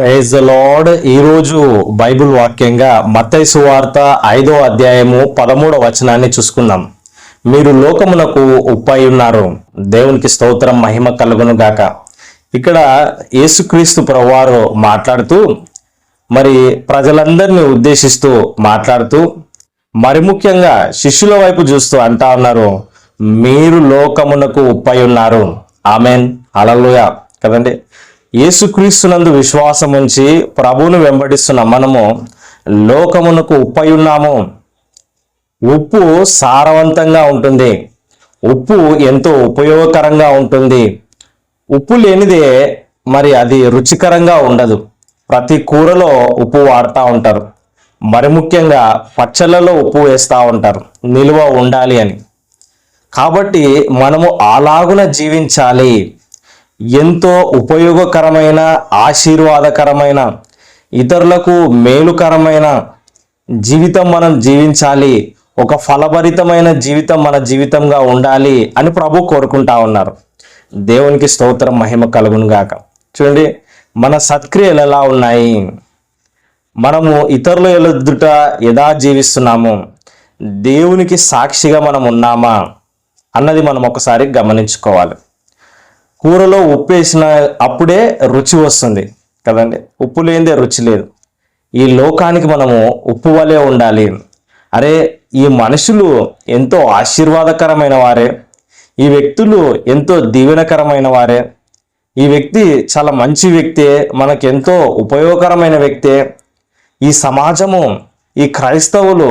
Praise lord ఈరోజు Bible వాక్యంగా మత్తైసు సువార్త ఐదో అధ్యాయము పదమూడవ వచనాన్ని చూసుకుందాం. మీరు లోకమునకు ఉప్పై ఉన్నారు. దేవునికి స్తోత్రం మహిమ కలుగును గాక. ఇక్కడ యేసుక్రీస్తు ప్రభువారు మాట్లాడుతూ మరి ప్రజలందరినీ ఉద్దేశిస్తూ మాట్లాడుతూ మరి ముఖ్యంగా శిష్యుల వైపు చూస్తూ అంటా ఉన్నారు మీరు లోకమునకు ఉప్పై ఉన్నారు. ఆమెన్. అలలుయ కదండి? యేసుక్రీస్తునందు విశ్వాసం ఉంచి ప్రభువును వెంబడిస్తున్న మనము లోకమునకు ఉప్పై ఉన్నాము ఉప్పు సారవంతంగా ఉంటుంది. ఉప్పు ఎంతో ఉపయోగకరంగా ఉంటుంది. ఉప్పు లేనిదే మరి అది రుచికరంగా ఉండదు. ప్రతి కూరలో ఉప్పు వాడుతూ ఉంటారు. మరి ముఖ్యంగా పచ్చళ్ళలో ఉప్పు వేస్తూ ఉంటారు. నిల్వ ఉండాలి అని. కాబట్టి మనము అలాగున జీవించాలి. ఎంతో ఉపయోగకరమైన ఆశీర్వాదకరమైన ఇతరులకు మేలుకరమైన జీవితం మనం జీవించాలి. ఒక ఫలభరితమైన జీవితం మన జీవితంగా ఉండాలి అని ప్రభు కోరుకుంటా ఉన్నారు. దేవునికి స్తోత్రం మహిమ కలుగునుగాక చూడండి మన సత్క్రియలు ఎలా ఉన్నాయి? మనము ఇతరుల ఎదుట ఎలా జీవిస్తున్నాము? దేవునికి సాక్షిగా మనం ఉన్నామా? అన్నది మనం ఒకసారి గమనించుకోవాలి. కూరలో ఉప్పు వేసిన అప్పుడే రుచి వస్తుంది కదండి. ఉప్పు లేనిదే రుచి లేదు. ఈ లోకానికి మనము ఉప్పు వలె ఉండాలి. అరే ఈ మనుషులు ఎంతో ఆశీర్వాదకరమైన వారే. ఈ వ్యక్తులు ఎంతో దీవెనకరమైన వారే. ఈ వ్యక్తి చాలా మంచి వ్యక్తే ఎంతో ఉపయోగకరమైన వ్యక్తే. ఈ సమాజము ఈ క్రైస్తవులు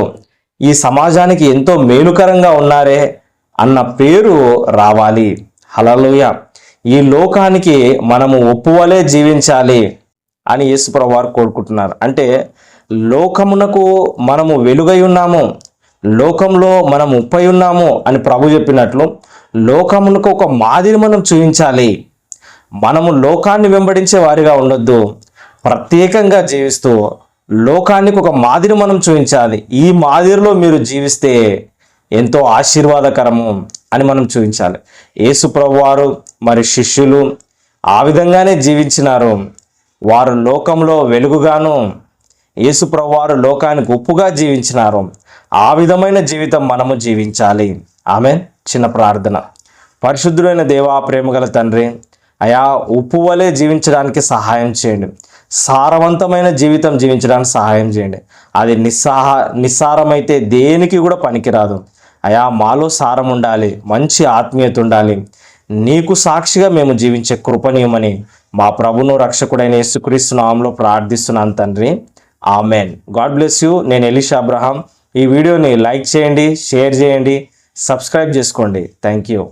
ఈ సమాజానికి ఎంతో మేలుకరంగా ఉన్నారే అన్న పేరు రావాలి. హలలోయ ఈ లోకానికి మనము ఒప్పువలే జీవించాలి అని యేసుప్రభు వారు కోరుకుంటున్నారు. అంటే లోకమునకు మనము వెలుగై ఉన్నాము లోకంలో మనం ఉప్పై ఉన్నాము అని ప్రభు చెప్పినట్లు లోకమునకు ఒక మాదిరి మనం చూపించాలి. మనము లోకాన్ని వెంబడించే వారిగా ఉండొద్దు ప్రత్యేకంగా జీవిస్తూ లోకానికి ఒక మాదిరి మనం చూపించాలి. ఈ మాదిరిలో మీరు జీవిస్తే ఎంతో ఆశీర్వాదకరము అని మనం చూపించాలి. యేసు వారు మరి శిష్యులు ఆ విధంగానే జీవించినారు. వారు లోకంలో వెలుగుగాను యేసు వారు లోకానికి ఉప్పుగా జీవించినారు. ఆ విధమైన జీవితం మనము జీవించాలి. ఆమె చిన్న ప్రార్థన. పరిశుద్ధుడైన దేవా ప్రేమగల తండ్రి అయా ఉప్పు వలె జీవించడానికి సహాయం చేయండి. సారవంతమైన జీవితం జీవించడానికి సహాయం చేయండి. అది నిస్సాహ నిస్సారమైతే దేనికి కూడా పనికిరాదు. అయా మాలో సారం ఉండాలి. మంచి ఆత్మీయత ఉండాలి. నీకు సాక్షిగా మేము జీవించే కృపనీయమని మా ప్రభును రక్షకుడైన యేసుక్రీస్తు నామంలో ప్రార్థిస్తున్నాను తండ్రి. ఆమెన్. God bless you. నేను ఎలిషా అబ్రహాం. ఈ వీడియోని లైక్ చేయండి షేర్ చేయండి సబ్స్క్రైబ్ చేసుకోండి. Thank you.